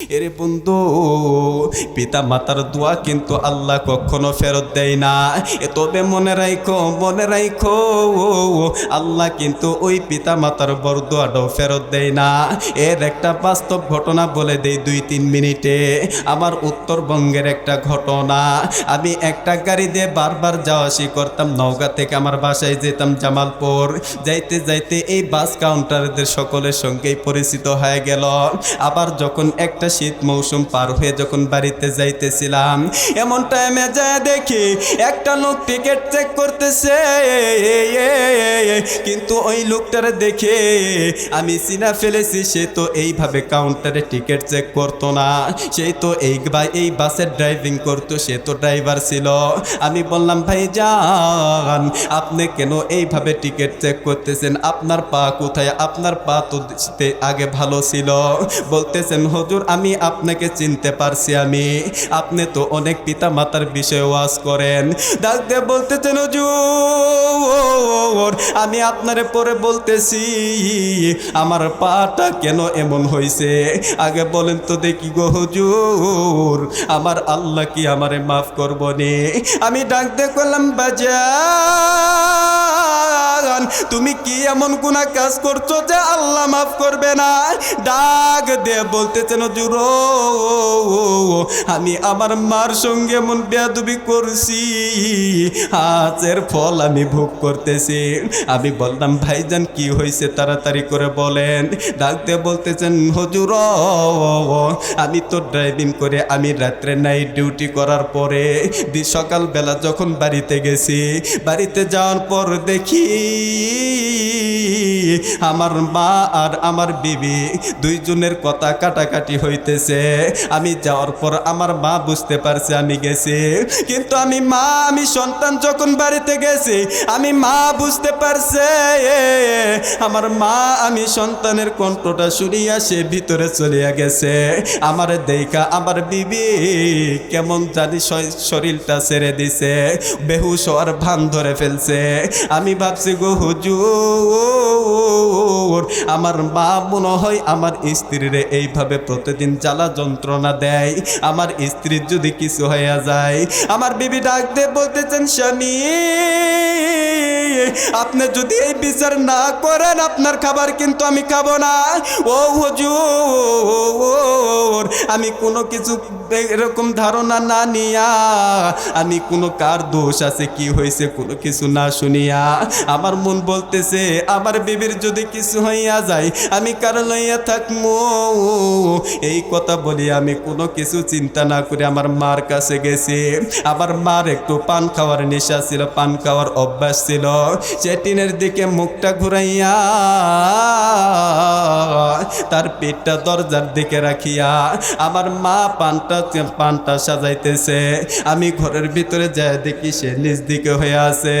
এরে বন্ধু, পিতা মাতার দোয়া কিন্তু আল্লাহ কখনো ফেরত দেয় না। এ তবে মনে রাখো মনে রাখো আল্লাহ কিন্তু ওই পিতা মাতার বড় দোয়াটাও ফেরত দেয় না। এর একটা বাস্তব ঘটনা বলে দেই দুই তিন মিনিটে। আমার উত্তরবঙ্গের একটা ঘটনা। আমি একটা গাড়ি দিয়ে বারবার যাওয়া আসি করতাম, নওগাঁ থেকে আমার বাসায় যেতাম জামালপুর। যাইতে যাইতে এই বাস কাউন্টারদের সকলের সঙ্গেই পরিচিত হয়ে গেল। আবার যখন একটা শীত মৌসুম পার হয়ে যখন বাড়িতে যাইতেছিলাম, এমন টাইমে যায় দেখি একটা লোক টিকিট চেক করতেছে। কিন্তু ওই লোকটারে দেখে আমি চিনা ফেলেছি, সে তো এইভাবে কাউন্টারে টিকিট চেক করতো না। সেই তো এই এই বাসের ড্রাইভিং করতো, সে তো ড্রাইভার ছিল। আমি বললাম ভাই যান আপনি কেন এইভাবে টিকিট চেক করতেছেন? আপনার পা কোথায়? আপনার পা তো আগে ভালো ছিল। বলতেছেন, হুজুর আমি আপনাকে চিনতে পারছি আমি। আপনি তো অনেক পিতা মাতার বিষয়ে ওয়াজ করেন। ডাক বলতেছেন, হুজুর, আমি আপনারে পরে বলতেছি, আমার পাটা কেন এমন হয়েছে আগে বলেন তো দেখি গো হুজুর, আমার আল্লাহ কি আমারে মাফ করব নে আমি ডাক করলাম বাজান তুমি কি এমন কোনা কাজ করছ যে আল্লাহ মাফ করবে না? ডাক দে বলতেছেন হুজুর ও, আমি আমার মার সঙ্গে এমন বেয়াদবি করছি। আজের ফল আমি ভোগ করতেছি। আমি বললাম ভাইজান কি হয়েছে? তাড়াতাড়ি করে বলেন। ডাকতে বলতেছেন হজুর আমি তো ড্রাইভিং করে আমি রাত্রে নাইট ডিউটি করার পরে সকালবেলা যখন বাড়িতে গেছি বাড়িতে যাওয়ার পর দেখি ti. আমার মা আর আমার বিবি দুইজনের কথা কাটাকাটি হইতেছে। আমি যাওয়ার পর আমার মা বুঝতে পারছে আমি গেছি। কিন্তু আমি মা, আমি সন্তান যখন বাড়িতে গেছি, আমি মা বুঝতে পারছে। আমার মা, আমি সন্তানের কণ্ঠটা শুনিয়া সে ভিতরে চলিয়া গেছে। আমার দেখা, আমার বিবি কেমন জানি শরীরটা ছেড়ে দিছে। বেহুশ হওয়ার ভান ধরে ফেলছে। আমি ভাবছি গো, হুজুর আমার মা মনে হয় আমার স্ত্রীরে এইভাবে প্রতিদিন জ্বালা যন্ত্রণা দেয়। আমার স্ত্রীর যদি কিছু হইয়া যায়, আমার বিবি ডাক দিয়ে বলতেছেন, স্বামী, আপনি যদি এই বিচার না করেন, আপনার খাবার কিন্তু আমি খাব না। ও হুজুর, আমি কোনো কিছু এরকম ধারণা না নিয়া, আমি কোনো কার দোষ আছে, কি হয়েছে, কোনো কিছু না শুনিয়া। আমার মন বলতেছে, আমার বিবির যদি কিছু হইয়া যায়, আমি কার লইয়া থাকব এই কথা বলি আমি, কোনো কিছু চিন্তা না করে আমার মার কাছে গেছি। আমার মার একটু পান খাওয়ার নেশা ছিল, পান খাওয়ার অভ্যাস ছিল। সে টিনের দিকে মুখটা ঘুরাইয়া, তার পেটটা দরজার দিকে রাখিয়া, আমার মা পানটা পানটা সাজাইতেছে। আমি ঘরের ভিতরে যাই দেখি সে নিজ দিকে হয়ে আছে।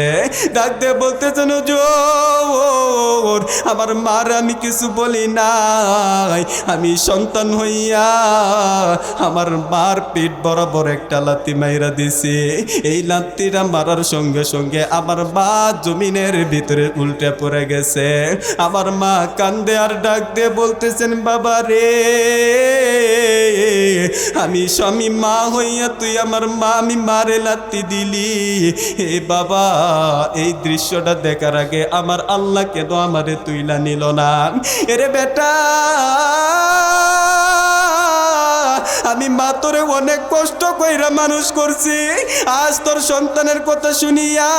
ডাক দিয়ে বলতেছেন জোর আমার মার আমি কিছু বলি নাই। আমি সন্তান হইয়া আমার মার পেট বরাবর একটা লাত্তি মাইরা দিছি। এই লাত্তিটা মারার সঙ্গে সঙ্গে আমার মা জমিনের ভিতরে উল্টে পড়ে গেছে। আমার মা কান্দে আর ডাক দিয়ে বলতেছেন বাবা রে আমি স্বামী মা হইয়া তুই আমার মা আমি মারে লাত্তি দিলি। হে বাবা, এই দৃশ্যটা দেখার আগে আমার আল্লাহ কেন আমারে তুইলা নিল না। এরে বেটা আমি মা তোরে অনেক কষ্ট কইরা মানুষ করছি। আজ তোর সন্তানের কথা শুনিয়া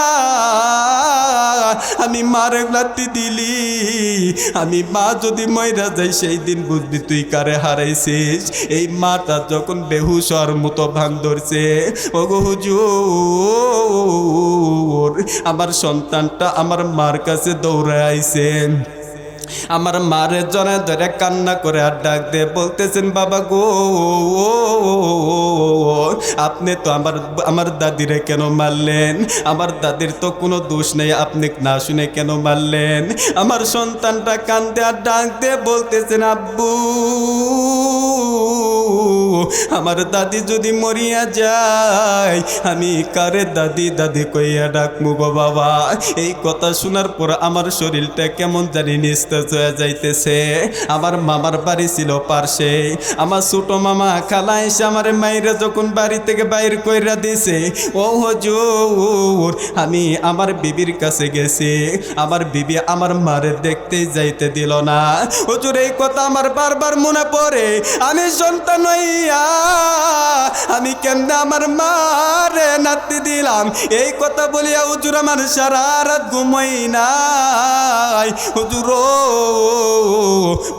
আমি মার লাত্তি দিলি। আমি মা যদি ময়রা যাই, সেই দিন বুঝবি তুই কারে হারাইছিস। এই মাটা যখন হওয়ার মতো ভান ধরছে, ওগো হুজুর, আমার সন্তানটা আমার মার কাছে দৌড়ে আইছে আমার মারে জনে ধরে কান্না করে আর ডাক দিয়ে বলতেছেন, বাবা গো, আপনি তো আমার আমার দাদিরে কেন মারলেন? আমার দাদির তো কোনো দোষ নেই, আপনি না শুনে কেন মারলেন? আমার সন্তানটা কান্দে আর ডাক দিয়ে বলতেছেন, আব্বু আমার দাদি যদি মরিয়া যায়, আমি কারে দাদি দাদি কইয়া ডাকমু গো বাবা? এই কথা শোনার পর আমার শরীরটা কেমন জানি নিস্তেজ হয়ে যাইতেছে। আমার মামার বাড়ি ছিল পার্শ্বে। আমার ছোট মামা খালা এসে আমার মাইরা যখন বাড়ি থেকে বাইর কইরা দিছে, ও হজুর, আমি আমার বিবির কাছে গেছি। আমার বিবি আমার মারে দেখতে যাইতে দিল না। হজুর, এই কথা আমার বারবার মনে পড়ে। আমি সন্তান হইয়া আমি কেমনে আমার মারে নাতি দিলাম। এই কথা বলিয়া হুজুর আমার সারা রাত ঘুমাই নাই। হুজুর,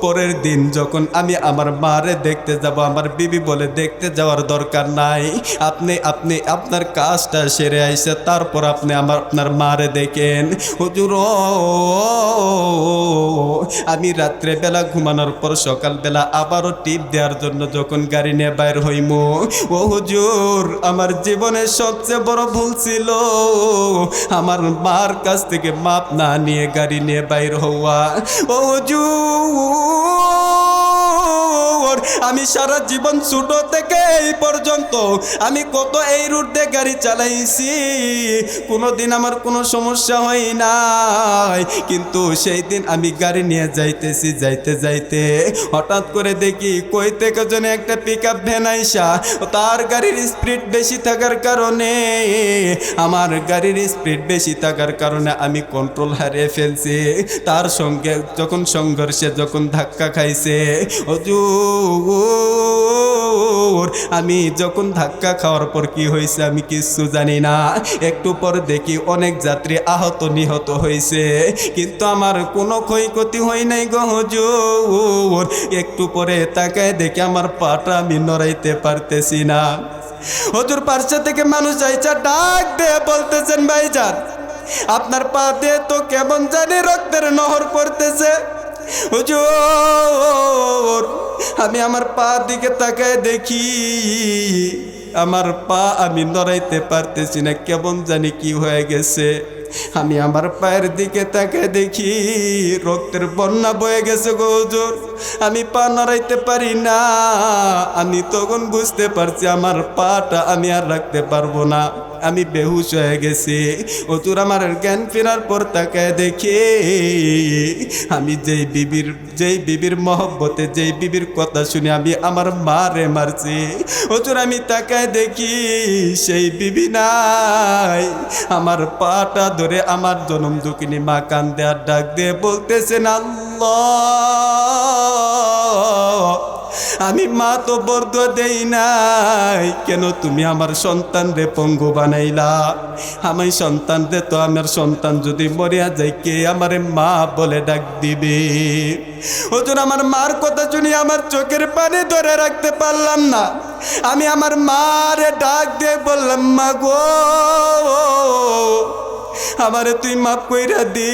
পরের দিন যখন আমি আমার মারে দেখতে যাব, আমার বিবি বলে দেখতে যাওয়ার দরকার নাই। আপনি আপনি আপনার কাজটা সেরে আইসে, তারপর আপনি আমার, আপনার মারে দেখেন। হুজুর, আমি রাত্রে বেলা ঘুমানোর পর সকালবেলা আবারও টিপ দেওয়ার জন্য যখন গাড়ি নিয়ে বাইর হইমু। ও হুজুর, আমার জীবনের সবচেয়ে বড় ভুল ছিল আমার মার কাছ থেকে মাপ না নিয়ে গাড়ি নিয়ে বাইর হওয়া। ও হুজুর আমি সারা জীবন ছোট থেকে এই পর্যন্ত আমি কত এই রুট গাড়ি চালাইছি। কোনোদিন আমার কোনো সমস্যা হয় নাই। কিন্তু সেই দিন আমি গাড়ি নিয়ে যাইতেছি, যাইতে যাইতে। হঠাৎ করে দেখি কই থেকে যেন একটা পিক আপ ভ্যান আইসা। তার গাড়ির স্পিড বেশি থাকার কারণে, আমার গাড়ির স্পিড বেশি থাকার কারণে আমি কন্ট্রোল হারিয়ে ফেলছি। তার সঙ্গে যখন সংঘর্ষে, যখন ধাক্কা খাইছে, হজুর আমি যখন ধাক্কা খাওয়ার পর কি হয়েছে আমি কিছু জানি না। একটু পর দেখি অনেক যাত্রী আহত, নিহত হয়েছে। কিন্তু আমার কোনো ক্ষয়ক্ষতি হয় নাই গো হজুর। একটু পরে তাকায় দেখে আমার পাটা আমি নড়াইতে পারতেছি না। হজুর, পার্শ্ব থেকে মানুষ আইসা ডাক দিয়ে বলতেছেন ভাই ভাইজান, আপনার পা দিয়ে তো কেমন জানি রক্তের নহর পড়তেছে। হুজুর আমি আমার পা দিকে তাকায় দেখি, আমার পা আমি নড়াইতে পারতেছি না, কেমন জানি কি হয়ে গেছে। আমি আমার পায়ের দিকে তাকে দেখি, রক্তের বন্যা বয়ে গেছে গো হুজুর। আমি পা নড়াইতে পারি না, আমি তখন বুঝতে পারছি আমার পাটা আমি আর রাখতে পারব না। আমি বেহুশ হয়ে গেছি। হুজুর আমার জ্ঞান ফেরার পর তাকে দেখি। আমি যেই বিবির যেই বিবির মহব্বতে, যেই বিবির কথা শুনে আমি আমার মারে মারছি। হুজুর আমি তাকে দেখি, সেই বিবি নাই। আমার পাটা ধরে আমার জনম দুঃখিনী মা কান্দে আর ডাক দিয়ে বলতেছেন, আল্লাহ! আমি মা তো বর্দ দেই নাই। কেন তুমি আমার সন্তান রে পঙ্গু বানাইলা? আমি সন্তান রে তো আমার সন্তান যদি মরিয়া যায়, কে আমারে মা বলে ডাক দিবে? ওজন আমার মার কথা শুনি আমার চোখের পানি ধরে রাখতে পারলাম না। আমি আমার মারে ডাক দিয়ে বললাম, মা গো আমারে তুই মাফ কইরা দে।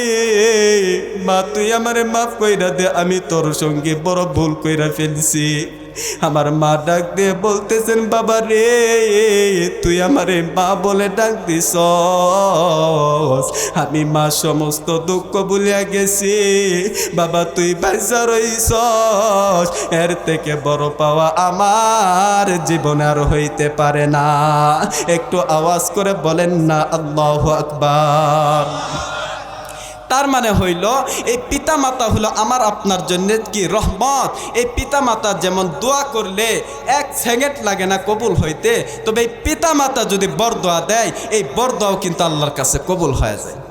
মা, তুই আমারে মাফ কইরা দে, আমি তোর সঙ্গে বড় ভুল কইরা ফেলছি। আমার মা ডাক দিয়ে বলতেছেন, বাবা রে, তুই আমারে মা বলে ডাক দিস আমি মা সমস্ত দুঃখ ভুলিয়া গেছি। বাবা, তুই বাইসা রইস এর থেকে বড় পাওয়া আমার জীবনে আর হইতে পারে না। একটু আওয়াজ করে বলেন না, আল্লাহ আকবার। তার মানে হইল, এই পিতা মাতা হলো আমার আপনার জন্য কি রহমত? এই পিতা মাতা যেমন দোয়া করলে এক সেকেন্ড লাগে না কবুল হইতে, তবে এই পিতা মাতা যদি বরদোয়া দেয়, এই বরদোয়াও কিন্তু আল্লাহর কাছে কবুল হয়ে যায়।